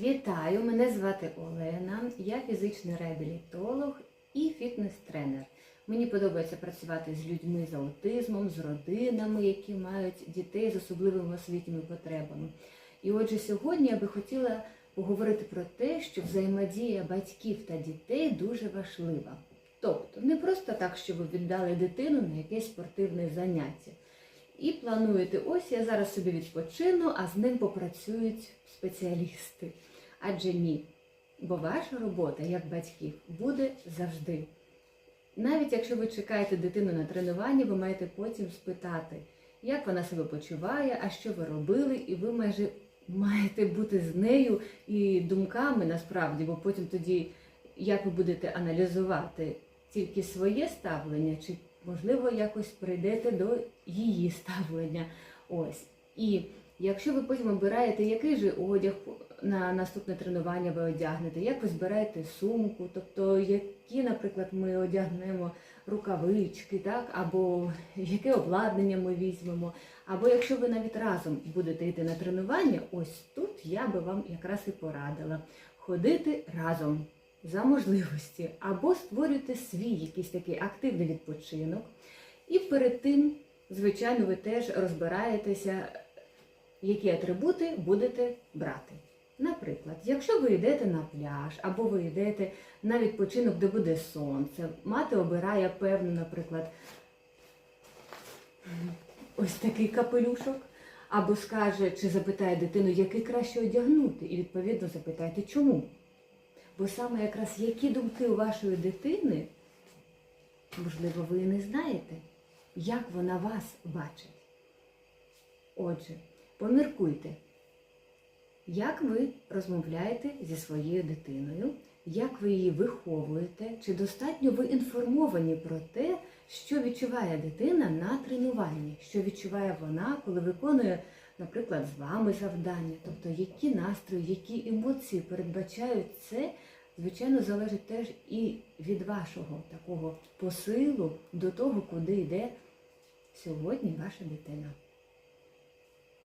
Вітаю! Мене звати Олена, я фізичний реабілітолог і фітнес-тренер. Мені подобається працювати з людьми з аутизмом, з родинами, які мають дітей з особливими освітніми потребами. І отже, сьогодні я би хотіла поговорити про те, що взаємодія батьків та дітей дуже важлива. Тобто, не просто так, що ви віддали дитину на якесь спортивне заняття. І плануєте, ось я зараз собі відпочину, а з ним попрацюють спеціалісти. Адже ні. Бо ваша робота як батьків буде завжди. Навіть якщо ви чекаєте дитину на тренуванні, ви маєте потім спитати, як вона себе почуває, а що ви робили, і ви майже маєте бути з нею і думками насправді, бо потім тоді, як ви будете аналізувати тільки своє ставлення, чи можливо якось прийдете до її ставлення. Ось. І якщо ви потім обираєте, який же одяг на наступне тренування ви одягнете, як ви збираєте сумку, тобто які, наприклад, ми одягнемо рукавички, так, або яке обладнання ми візьмемо, або якщо ви навіть разом будете йти на тренування, ось тут я би вам якраз і порадила ходити разом за можливості, або створюйте свій якийсь такий активний відпочинок. І перед тим, звичайно, ви теж розбираєтеся, які атрибути будете брати. Наприклад, якщо ви йдете на пляж, або ви йдете на відпочинок, де буде сонце, мати обирає певну, наприклад, ось такий капелюшок, або скаже, чи запитає дитину, який краще одягнути, і відповідно запитайте, чому. Бо саме якраз які думки у вашої дитини, можливо, ви і не знаєте, як вона вас бачить. Отже, поміркуйте, як ви розмовляєте зі своєю дитиною, як ви її виховуєте, чи достатньо ви інформовані про те, що відчуває дитина на тренуванні, що відчуває вона, коли виконує, наприклад, з вами завдання, тобто які настрої, які емоції передбачають це, звичайно, залежить теж і від вашого такого посилу до того, куди йде сьогодні ваша дитина.